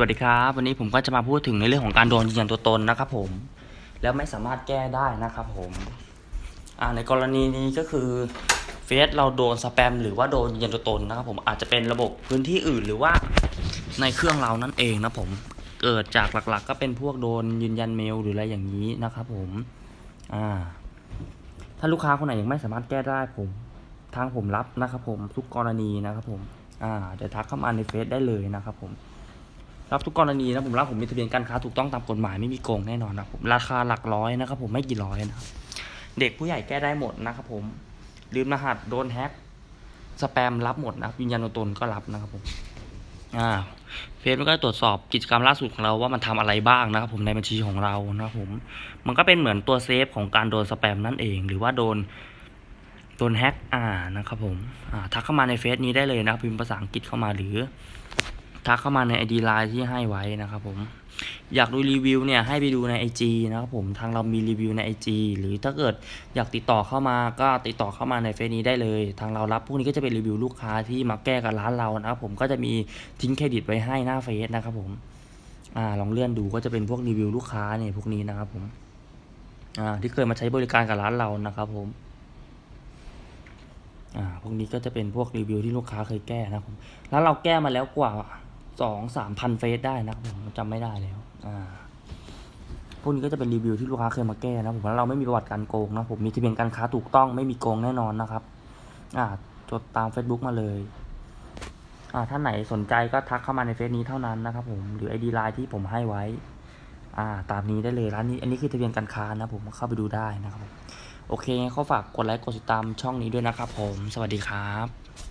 วัสดีครับ วันนี้ผมก็จะมาพูดถึงในเรื่องของการโดนยืนยันตัวตนนะครับผม แล้วไม่สามารถแก้ได้นะครับผมอ่าในกรณีนี้ก็คือเฟซเราโดนสแปมหรือว่าโดนยืนยันตัวตนนะครับผมอาจจะเป็นระบบพื้นที่อื่นหรือว่าในเครื่องเรานั่นเองนะผมเกิดจากหลักๆ ก็เป็นพวกโดนยืนยันเมลหรืออะไรอย่างนี้นะครับผมอ่าถ้าลูกค้าคนไหนยังไม่สามารถแก้ได้ผม ทางผมรับนะครับผมทุกกรณีนะครับผมอ่าเดี๋ยวทักเข้ามาในเฟซได้เลยนะครับผม รับทุกกรณีนะผมรับผมมีทะเบียนการค้าถูกต้องตามกฎหมายไม่มีโกงแน่นอนนะผมราคาหลักร้อยนะครับผมไม่กี่ร้อยนะครับเด็กผู้ใหญ่แก้ได้หมดนะครับผมลืมรหัสโดนแฮ็กสแปมรับหมดนะครับยืนยันตัวตนก็รับนะครับผมอ่าเฟซมันก็ตรวจสอบกิจกรรมล่าสุดของเราว่ามันทำอะไรบ้างนะครับผมในบัญชีของเรานะครับผมมันก็เป็นเหมือนตัวเซฟของการโดนสแปมนั่นเอง หรือว่าโดนโดนแฮ็กอ่านะครับผมอ่าทักเข้ามาในเฟซนี้ได้เลยนะครับพิมพ์ภาษาอังกฤษเข้ามาหรือ ทักเข้ามาใน ID Line ที่ให้ไว้นะครับผมอยากดูรีวิวเนี่ยให้ไปดูใน IG นะครับผมทางเรามีรีวิวใน IG หรือถ้าเกิดอยากติดต่อเข้ามาก็ติดต่อเข้ามาในเฟซนี้ได้เลย ทางเรารับพวกนี้ก็จะเป็นรีวิวลูกค้าที่มาแก้กับร้านเรานะครับผมก็จะมีทิ้งเครดิตไว้ให้หน้าเฟซนะครับผมอ่าลองเลื่อนดูก็จะเป็นพวกรีวิวลูกค้าเนี่ยพวกนี้นะครับผมอ่าที่เคยมาใช้บริการกับร้านเรานะครับผมอ่าพวกนี้ก็จะเป็นพวกรีวิวที่ลูกค้าเคยแก้นะครับผมแล้วเราแก้มาแล้วกว่า สองสามพันเฟซได้นะผมจำไม่ได้แล้ว อ่า พวกนี้ก็จะเป็นรีวิวที่ลูกค้าเคยมาแก้นะผมแล้วเราไม่มีประวัติการโกงนะผมมีทะเบียนการค้าถูกต้องไม่มีโกงแน่นอนนะครับ อ่า จดตาม Facebook มาเลย อ่าท่านไหนสนใจก็ทักเข้ามาในเฟซนี้เท่านั้นนะครับผมหรือ ID Line ที่ผมให้ไว้ อ่า ตามนี้ได้เลยร้านนี้ อันนี้คือทะเบียนการค้านะผมเข้าไปดูได้นะครับผมโอเคเขาฝากกดไลค์กดติดตามช่องนี้ด้วยนะครับผม สวัสดีครับ